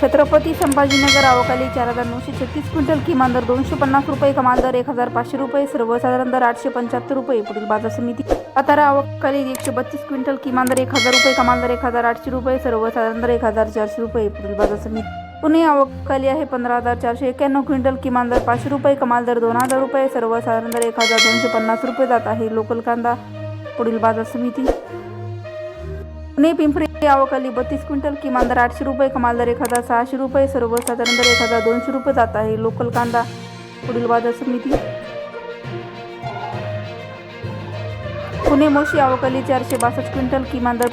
छत्रपती संभाजीनगर अवकाली चार हजार नऊशे छत्तीस क्विंटल किमान दर दोनशे पन्नास रुपये कमाल दर एक हजार पाचशे रुपये सर्वसाधारण दर आठशे पंच्याहत्तर रुपये पुढील बाजार समिती. सातारा अवकाली एकशे बत्तीस क्विंटल किमान दर एक हजार रुपये कमाल दर एक हजार आठशे रुपये सर्वसाधारण दर एक हजार चारशे रुपये पुढील बाजार समिती. पुणे अवकाली आहे पंधरा हजार चारशे एक्याण्णव क्विंटल किमान दर पाचशे रुपये कमाल दर दोन हजार रुपये सर्वसाधारण दर एक हजार दोनशे पन्नास रुपये जात आहे लोकल कांदा पुढील बाजार समिती. पुणे पिंपरी आवकाली बत्तीस क्विंटल किमान दर आठशे रुपये कमाल दर एक हजार सहाशे रुपये सर्वसाधारण दर एक हजार दोनशे रुपये जात आहे. लोकल कांदा पुढील बाजार समिती. पुणे मोशी यावकाली चारशे बासष्ट क्विंटल किमान दर